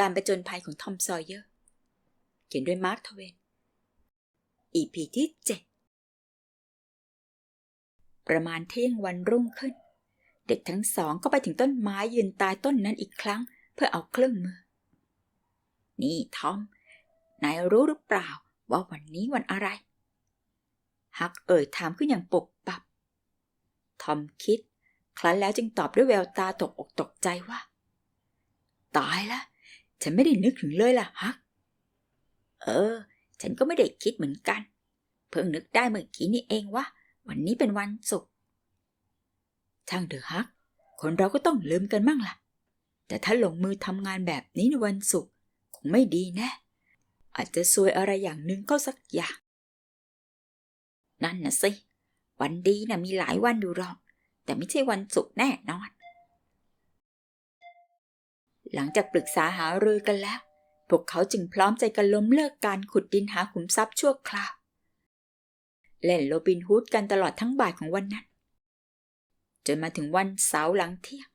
การประจนภัยของทอมซอยเยอร์ เขียนด้วยมาร์คทเวน EP ที่เจ็ดประมาณเที่ยงวันรุ่งขึ้น เด็กทั้งสองก็ไปถึงต้นไม้ยืนตายต้นนั้นอีกครั้ง เพื่อเอาเครื่องมือ นี่ทอม นายรู้หรือเปล่าว่าวันนี้วันอะไร ฮักเอ่ยถามขึ้นอย่างปกปับ ทอมคิด ครั้นแล้วจึงตอบด้วยแววตาตกอกตกใจว่า ตายและ ฉันไม่ได้นึกถึงเลยล่ะฮัก เออ ฉันก็ไม่ได้คิดเหมือนกัน เพิ่งนึกได้เมื่อกี้นี่เองว่า วันนี้เป็นวันศุกร์ช่างเถอะฮัก คนเราก็ต้องลืมกันมั่งล่ะ แต่ถ้าลงมือทำงานแบบนี้ในวันศุกร์คงไม่ดีแน่อาจจะซวยอะไรอย่างหนึ่งก็สักอย่าง นั่นนะสิ วันดีนะมีหลายวันอยู่หรอก แต่ไม่ใช่วันศุกร์แน่นอน หลังจากปรึกษาหารือกันแล้ว พวกเขาจึงพร้อมใจกันล้มเลิกการขุดดินหาขุมทรัพย์ชั่วคราว เล่นโรบินฮูดกันตลอดทั้งบ่ายของวันนั้น จนมาถึงวันเสาร์หลังเที่ยง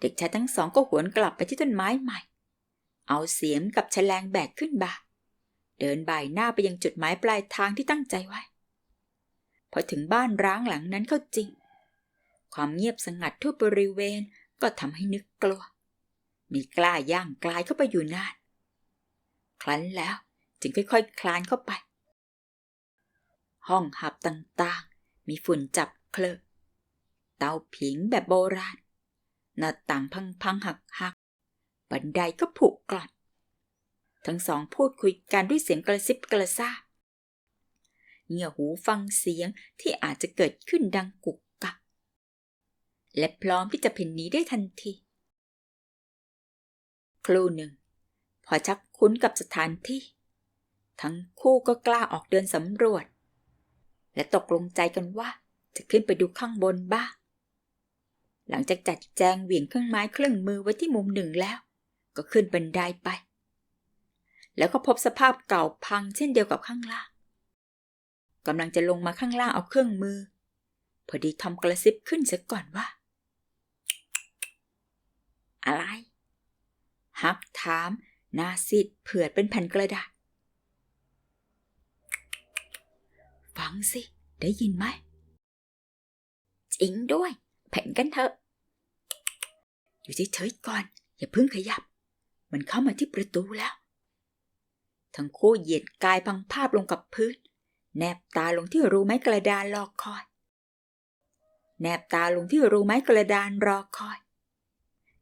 เด็กชายทั้งสองก็หวนกลับไปที่ต้นไม้ใหม่ เอาเสียมกับแฉลงแบกขึ้นบ่า เดินบ่ายหน้าไปยังจุดหมายปลายทางที่ตั้งใจไว้ พอถึงบ้านร้างหลังนั้นก็จริง ความเงียบสงัดทั่วบริเวณก็ทำให้นึกกลัว มีกล้าย่างกลายเข้าไปอยู่นาน ครั้นแล้วจึงค่อยๆคคลานเข้าไป ห้องหับต่างๆ มีฝุ่นจับเคลอะเตาผิงแบบโบราณ หน้าต่างพังๆหักๆ บันไดก็ผุกร่อน ทั้งสองพูดคุยกันด้วยเสียงกระซิบกระซาบเงี่ยหูฟังเสียงที่อาจจะเกิดขึ้นดังกุกกักและพร้อมที่จะเพ่นนี้ได้ทันที ครู่หนึ่ง พอชักคุ้นกับสถานที่ ทั้งคู่ก็กล้าออกเดินสำรวจ และตกลงใจกันว่าจะขึ้นไปดูข้างบนบ้าง หลังจากจัดแจงเหวี่ยงเครื่องไม้เครื่องมือไว้ที่มุมหนึ่งแล้ว ก็ขึ้นบันไดไป แล้วก็พบสภาพเก่าพังเช่นเดียวกับข้างล่างกำลังจะลงมาข้างล่างเอาเครื่องมือ พอดีทอมกระซิบขึ้นเสียก่อนว่า อะไร ฮักถาม หน้าซีดเผือดเป็นแผ่นกระดาษ ฟังสิ ได้ยินไหม จริงด้วย แผ่นกันเถอะ อยู่เฉยๆก่อน อย่าเพิ่งขยับ มันเข้ามาที่ประตูแล้ว ทั้งคู่เหยียดกายพังภาพลงกับพื้น แนบตาลงที่รูไม้กระดานรอคอย แนบตาลงที่รูไม้กระดานรอคอย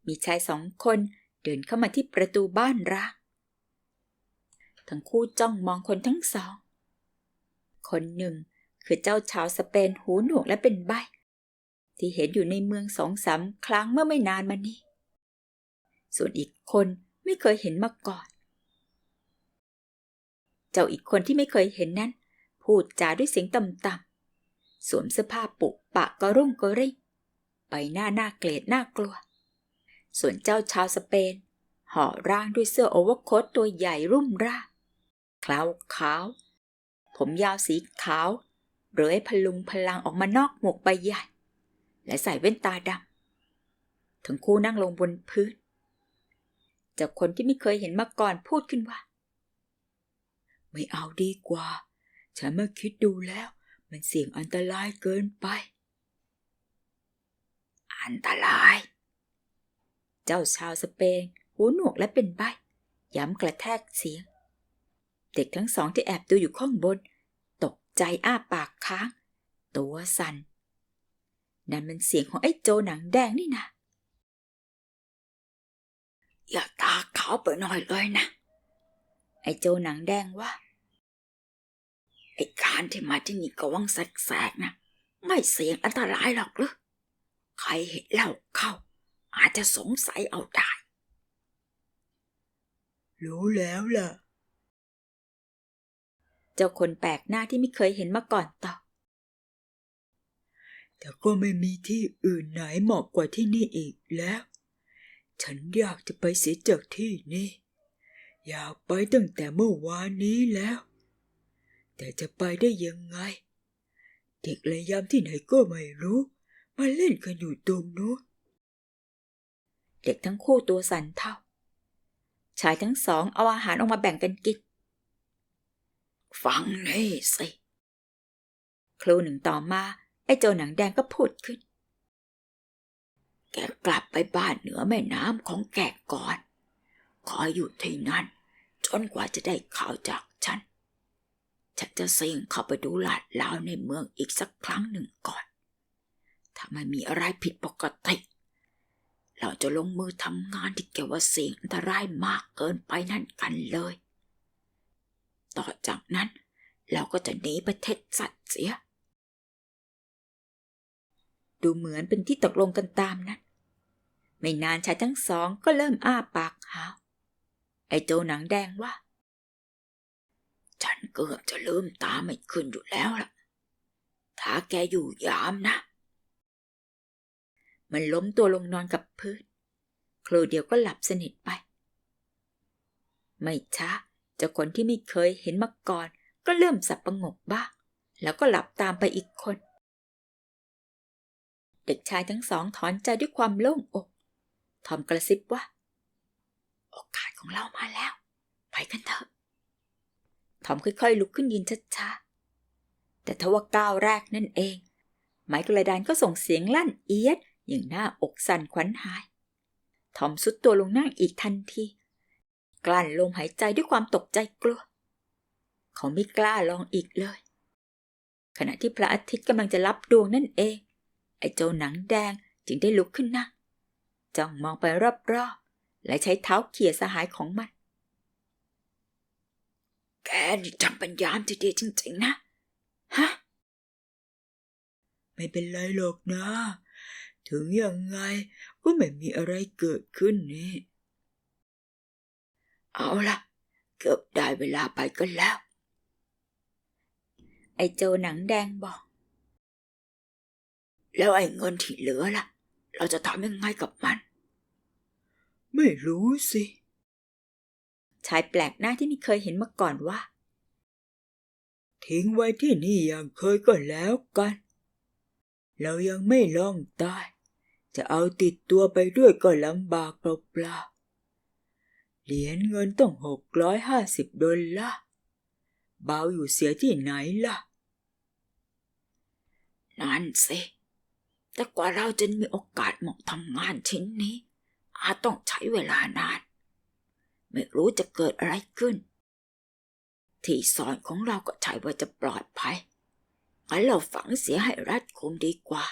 มีชายสองคน เดินเข้ามาที่ประตูบ้านร้างทั้งคู่จ้องมองคนทั้งสอง คนหนึ่งคือเจ้าชาวสเปนหูหนวกและเป็นใบ ที่เห็นอยู่ในเมืองสองสามครั้งเมื่อไม่นานมานี้ ส่วนอีกคนไม่เคยเห็นมาก่อน เจ้าอีกคนที่ไม่เคยเห็นนั้น พูดจาด้วยเสียงต่ำๆสวมเสื้อผ้าปุกปะกระรุ่งกระริ่งใบหน้าหน้าเกลียดหน่ากลัว ส่วนเจ้าชาวสเปนห่อร่างด้วยเสื้อโอเวอร์โค้ทตัวใหญ่รุ่มร่าคล้าวขาว ผมยาวสีขาวเรือยพลุงพลังออกมานอกหมวกใบใหญ่ และใส่แว่นตาดำทั้งคู่นั่งลงบนพื้นจ้าคนที่ไม่เคยเห็นมาก่อนพูดขึ้นว่า ไม่เอาดีกว่า ฉันเมื่อคิดดูแล้ว มันเสี่ยงอันตรายเกินไป อันตราย เจ้าชาวสเปน หูหนวกและเป็นใบย้ำกระแทกเสียง เด็กทั้งสองที่แอบดูอยู่ข้างบน ตกใจอ้าปากค้าง ตัวสัน่นนั่นมันเสียงของไอ้โจหนังแดงนี่นะอย่าตาเขาไปหน่อยเลยนะ ไอ้โจหนังแดงว่าไอ้การที่มาที่นี่ก็วังแสกๆนะ ไม่เสี่ยงอันตรายหรอกหรือใครเห็นเล่าเข้า อาจจะสงสัยเอาได้ รู้แล้วล่ะ เจ้าคนแปลกหน้าที่ไม่เคยเห็นมาก่อนตอบแต่ก็ไม่มีที่อื่นไหนเหมาะกว่าที่นี่อีกแล้ว ฉันอยากจะไปเสียจากที่นี่ อยากไปตั้งแต่เมื่อวานนี้แล้ว แต่จะไปได้ยังไง เด็กระยำที่ไหนก็ไม่รู้ มาเล่นกันอยู่ตรงนู้น เด็กทั้งคู่ตัวสั่นเท่า ชายทั้งสองเอาอาหารออกมาแบ่งกันกิน ฟังนี่สิ ครูหนึ่งต่อมา ไอ้โจหนังแดงก็พูดขึ้น แกกลับไปบ้านเหนือแม่น้ำของแกก่อน ขออยู่ที่นั่น จนกว่าจะได้ข่าวจากฉัน ฉันจะเสี่ยงเข้าไปดูหลาดลาวในเมืองอีกสักครั้งหนึ่งก่อน ถ้าไม่มีอะไรผิดปกติ เราจะลงมือทำงานที่เกี่ยวว่าเสี่ยงอันตรายมากเกินไปนั่นกันเลย ต่อจากนั้นเราก็จะหนีไปเท็ดสัตว์เสีย ดูเหมือนเป็นที่ตกลงกันตามนั้น ไม่นานชายทั้งสองก็เริ่มอ้าปากหาวไอ้โจหนังแดงว่า ฉันเกือบจะลืมตาไม่ขึ้นอยู่แล้วล่ะ ถ้าแกอยู่ยามนะ มันล้มตัวลงนอนกับพื้นครูเดียวก็หลับสนิทไป ไม่ช้าเจ้าคนที่ไม่เคยเห็นมาก่อน ก็เริ่มสับประงกบ้างแล้วก็หลับตามไปอีกคน เด็กชายทั้งสองถอนใจด้วยความโล่งอกทอมกระซิบว่า โอกาสของเรามาแล้ว ไปกันเถอะทอมค่อยๆ ลุกขึ้นยืนช้าๆแต่ทว่าก้าวแรกนั่นเอง ไมค์กระดานก็ส่งเสียงลั่นเอียด อย่างหน้าอกสั่นขวัญหาย ทอมสุดตัวลงนั่งอีกทันที กลั้นลมหายใจด้วยความตกใจกลัว เขาไม่กล้าลองอีกเลย ขณะที่พระอาทิตย์กำลังจะรับดวงนั่นเอง ไอ้เจ้าหนังแดงจึงได้ลุกขึ้นนั่งจ้องมองไปรอบๆ และใช้เท้าเขี่ยสหายของมัน แกนี่จำปัญญามที่ดีจริงๆนะ ฮะ ไม่เป็นไรหรอกนะ ถึงยังไงก็ไม่มีอะไรเกิดขึ้นนี่ เอาล่ะเกือบได้เวลาไปกันแล้ว ไอ้โจหนังแดงบอก แล้วไอ้เงินที่เหลือล่ะ เราจะทำยังไงกับมัน ไม่รู้สิชายแปลกหน้าที่ไม่เคยเห็นมาก่อนว่า ทิ้งไว้ที่นี่อย่างเคยก็แล้วกัน เรายังไม่ล่องตาย จะเอาติดตัวไปด้วยก็ลำบากเปล่าๆ เหรียญเงินต้องหกร้อยห้าสิบดอลลาร์เบาอยู่เสียที่ไหนล่ะ นั่นสิ แต่กว่าเราจะมีโอกาสเหมาะทำงานชิ้นนี้ อาจต้องใช้เวลานาน ไม่รู้จะเกิดอะไรขึ้น ที่สอนของเราก็ใช่ว่าจะปลอดภัยงั้นเราฝังเสียให้รัดคุมดีกว่า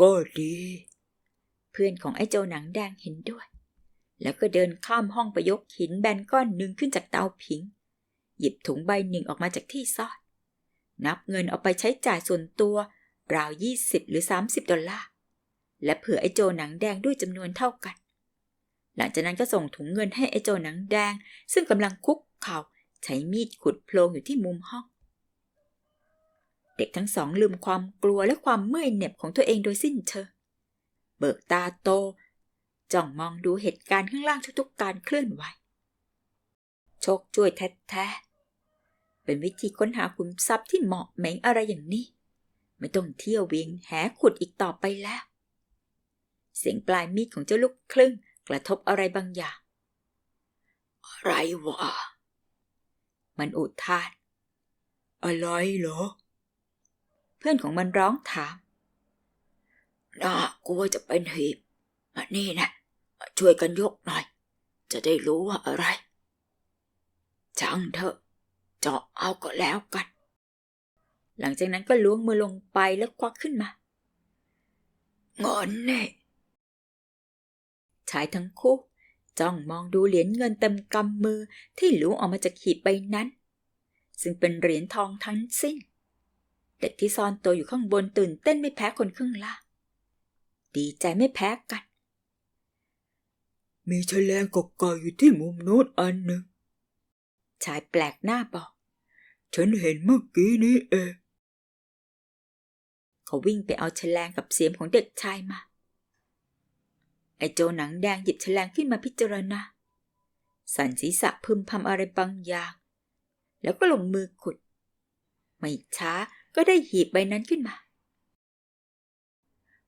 ก็ดี เพื่อนของไอ้โจหนังแดงเห็นด้วย แล้วก็เดินข้ามห้องไปยกหินแบนก้อนหนึ่งขึ้นจากเตาผิง หยิบถุงใบหนึ่งออกมาจากที่ซ่อน นับเงินเอาไปใช้จ่ายส่วนตัวราวยี่สิบหรือสามสิบดอลลาร์ และเผื่อไอ้โจหนังแดงด้วยจำนวนเท่ากัน หลังจากนั้นก็ส่งถุงเงินให้ไอ้โจหนังแดง ซึ่งกำลังคุกเข่าใช้มีดขุดโพรงอยู่ที่มุมห้อง เด็กทั้งสองลืมความกลัวและความเมื่อยเหน็บของตัวเองโดยสิ้นเชิงเบิกตาโตจ้องมองดูเหตุการณ์ข้างล่างทุกๆการเคลื่อนไหว โชคช่วยแท้ๆ เป็นวิธีค้นหาขุมทรัพย์ที่เหมาะเหม็งอะไรอย่างนี้ ไม่ต้องเที่ยวเวียงแหขุดอีกต่อไปแล้ว เสียงปลายมีดของเจ้าลูกครึ่งกระทบอะไรบางอย่าง อะไรวะ มันอุทาน อะไรเหรอ เพื่อนของมันร้องถามน่ากลัวจะเป็นหีบมานี่นะมาช่วยกันยกหน่อย จะได้รู้ว่าอะไรช่างเถอะ เจาะเอาก็แล้วกัน หลังจากนั้นก็ล้วงมือลงไปแล้วควักขึ้นมาเงินเน่ชายทั้งคู่จ้องมองดูเหรียญเงินเต็มกำมือที่หลวงออกมาจากหีบใบนั้น ซึ่งเป็นเหรียญทองทั้งสิ้น เด็กที่ซ่อนตัวอยู่ข้างบนตื่นเต้นไม่แพ้คนข้างล่างดีใจไม่แพ้กัน มีแฉลงกกๆอยู่ที่มุมโน้นอันหนึ่งชายแปลกหน้าบอก ฉันเห็นเมื่อกี้นี้เองเขาวิ่งไปเอาแฉลงกับเสียมของเด็กชายมา ไอ้โจหนังแดงหยิบแฉลงขึ้นมาพิจารณา สันศีรษะพึมพำอะไรบางอย่าง แล้วก็ลงมือขุด ไม่ช้า ก็ได้หีบใบนั้นขึ้นมา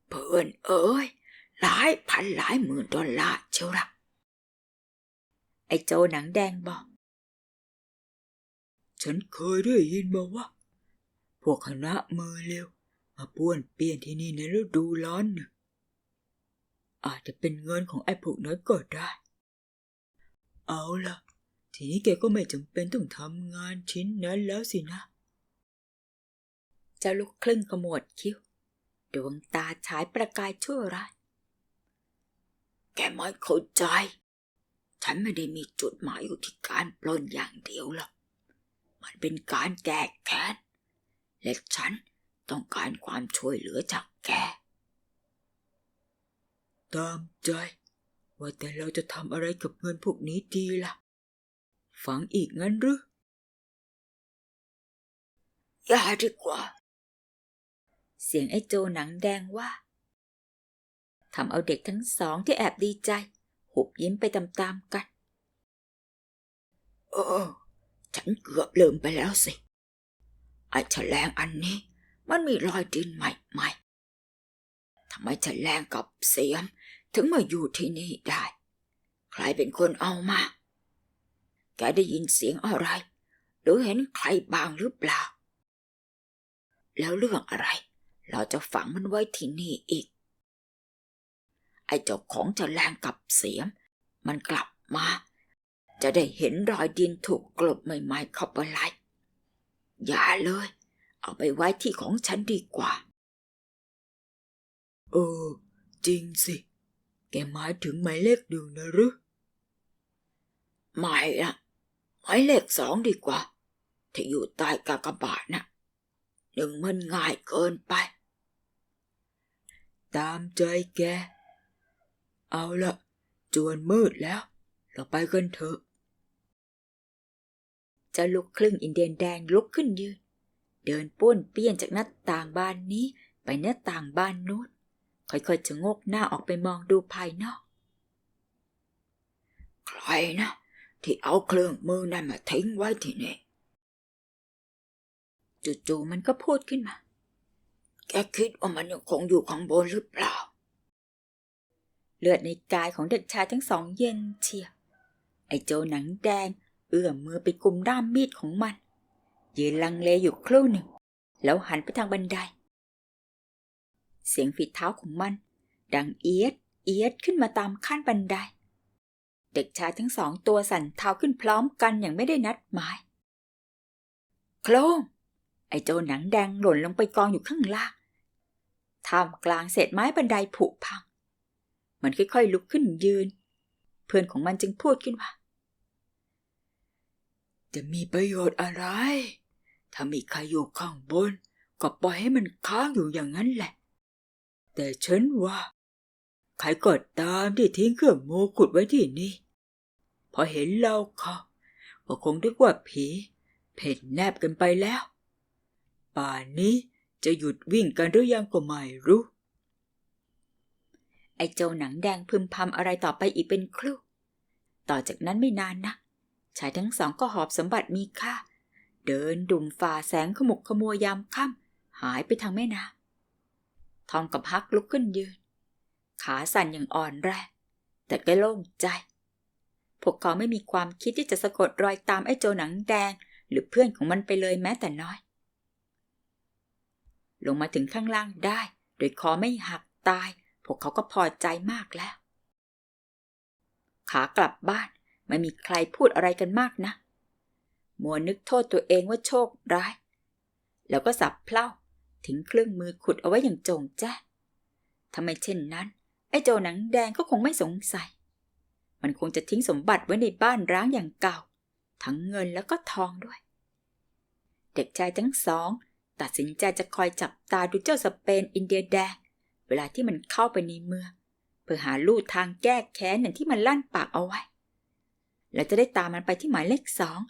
เพื่อนเอ้ยหลายพันหลายหมื่นดอลลาร์เชียวละไอ้โจหนังแดงบอก ฉันเคยได้ยินมาว่า พวกคณะมือเร็ว มาป้วนเปี้ยนที่นี่ในฤดูร้อนหนึ่งอาจจะเป็นเงินของไอ้พวกนั้นก็ได้ เอาล่ะ ทีนี้แกก็ไม่จำเป็นต้องทำงานชิ้นนั้นแล้วสินะ เจ้าลูกครึ่งขมวดคิ้ว ดวงตาฉายประกายชั่วร้าย แกไม่เข้าใจ ฉันไม่ได้มีจุดหมายอยู่ที่การปล้นอย่างเดียวหรอก มันเป็นการแก้แค้น และฉันต้องการความช่วยเหลือจากแก ตามใจ ว่าแต่เราจะทำอะไรกับเงินพวกนี้ดีล่ะ ฝังอีกงั้นหรืออย่าดีกว่า เสียงไอ้โจหนังแดงว่าทำเอาเด็กทั้งสองที่แอบดีใจ หุบยิ้มไปตามๆกันเออฉันเกือบลืมไปแล้วสิ ไอ้แฉลงอันนี้ มันมีรอยดินใหม่ๆทำไมแฉลงกับเสียม ถึงมาอยู่ที่นี่ได้ ใครเป็นคนเอามา แกได้ยินเสียงอะไร หรือเห็นใครบางหรือเปล่า แล้วเรื่องอะไร เราจะฝังมันไว้ที่นี่อีก ไอ้เจ้าของจะแรงกับเสียม มันกลับมา จะได้เห็นรอยดินถูกกลบใหม่ๆเข้าไปไล่อย่าเลย เอาไปไว้ที่ของฉันดีกว่า เออ จริงสิ แกหมายถึงหมายเลขหนึ่งนะหรือไม่ละหมายเลขสองดีกว่า ที่อยู่ใต้กากบาทน่ะหนึ่งมันง่ายเกินไป ตามใจแก เอาละจวนมืดแล้ว เราไปกันเถอะเจะลูกครึ่งอินเดียนแดงลุกขึ้นยืน เดินป้วนเปี้ยนจากหน้าต่างบ้านนี้ไปหน้าต่างบ้านนู้นค่อยๆชะงกหน้าออกไปมองดูภายนอก ใครนะ ที่เอาเครื่องมือนั่นมาทิ้งไว้ที่นี่จู่ๆมันก็พูดขึ้นมา แกคิดว่ามันยังคงอยู่ข้างบนหรือเปล่า เลือดในกายของเด็กชายทั้งสองเย็นเฉียบไอ้โจหนังแดง เอื้อมมือไปกุมด้ามมีดของมัน ยืนลังเลอยู่ครู่หนึ่ง แล้วหันไปทางบันได เสียงฝีเท้าของมัน ดังเอียด เอียดขึ้นมาตามขั้นบันได เด็กชายทั้งสองตัวสั่นเท้าขึ้นพร้อมกันอย่างไม่ได้นัดหมาย โครมไอ้โจหนังแดงหล่นลงไปกองอยู่ข้างล่าง ท่ามกลางเศษไม้บันไดผุพัง มันค่อยๆลุกขึ้นยืน เพื่อนของมันจึงพูดขึ้นว่า จะมีประโยชน์อะไร ถ้ามีใครอยู่ข้างบน ก็ปล่อยให้มันค้างอยู่อย่างนั้นแหละ แต่ฉันว่า ใครก็ตามที่ทิ้งเครื่องโมกุดไว้ที่นี่ พอเห็นเราเขาก็คงนึกว่าผี เพ่นแนบกันไปแล้ว ป่านนี้ จะหยุดวิ่งกันหรือยังก็ไม่รู้ ไอ้โจหนังแดงพึมพำอะไรต่อไปอีกเป็นครู่ ต่อจากนั้นไม่นานนะชายทั้งสองก็หอบสมบัติมีค่า เดินดุ่มฝ่าแสงขมุกขมัวยามค่ำหายไปทางแม่น้ำทองกับฮักลุกขึ้นยืน ขาสั่นอย่างอ่อนแรงแต่ก็โล่งใจ พวกเขาไม่มีความคิดที่จะสะกดรอยตามไอ้โจหนังแดง หรือเพื่อนของมันไปเลยแม้แต่น้อย ลงมาถึงข้างล่างได้ โดยคอไม่หักตาย พวกเขาก็พอใจมากแล้ว ขากลับบ้านไม่มีใครพูดอะไรกันมากนะ มัวนึกโทษตัวเองว่าโชคร้าย แล้วก็สับเพล่าทิ้งเครื่องมือขุดเอาไว้อย่างจงแจ้งทำไมเช่นนั้น ไอ้โจหนังแดงก็คงไม่สงสัย มันคงจะทิ้งสมบัติไว้ในบ้านร้างอย่างเก่า ทั้งเงินแล้วก็ทองด้วย เด็กชายทั้งสอง ตัดสินใจจะคอยจับตาดูเจ้าสเปนอินเดียแดงเวลาที่มันเข้าไปในเมืองเพื่อหาลู่ทางแก้แค้นอย่างที่มันลั่นปากเอาไว้ แล้วจะได้ตามมันไปที่หมายเลขสอง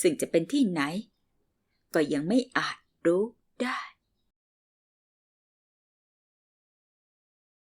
ซึ่งจะเป็นที่ไหน ก็ยังไม่อาจรู้ได้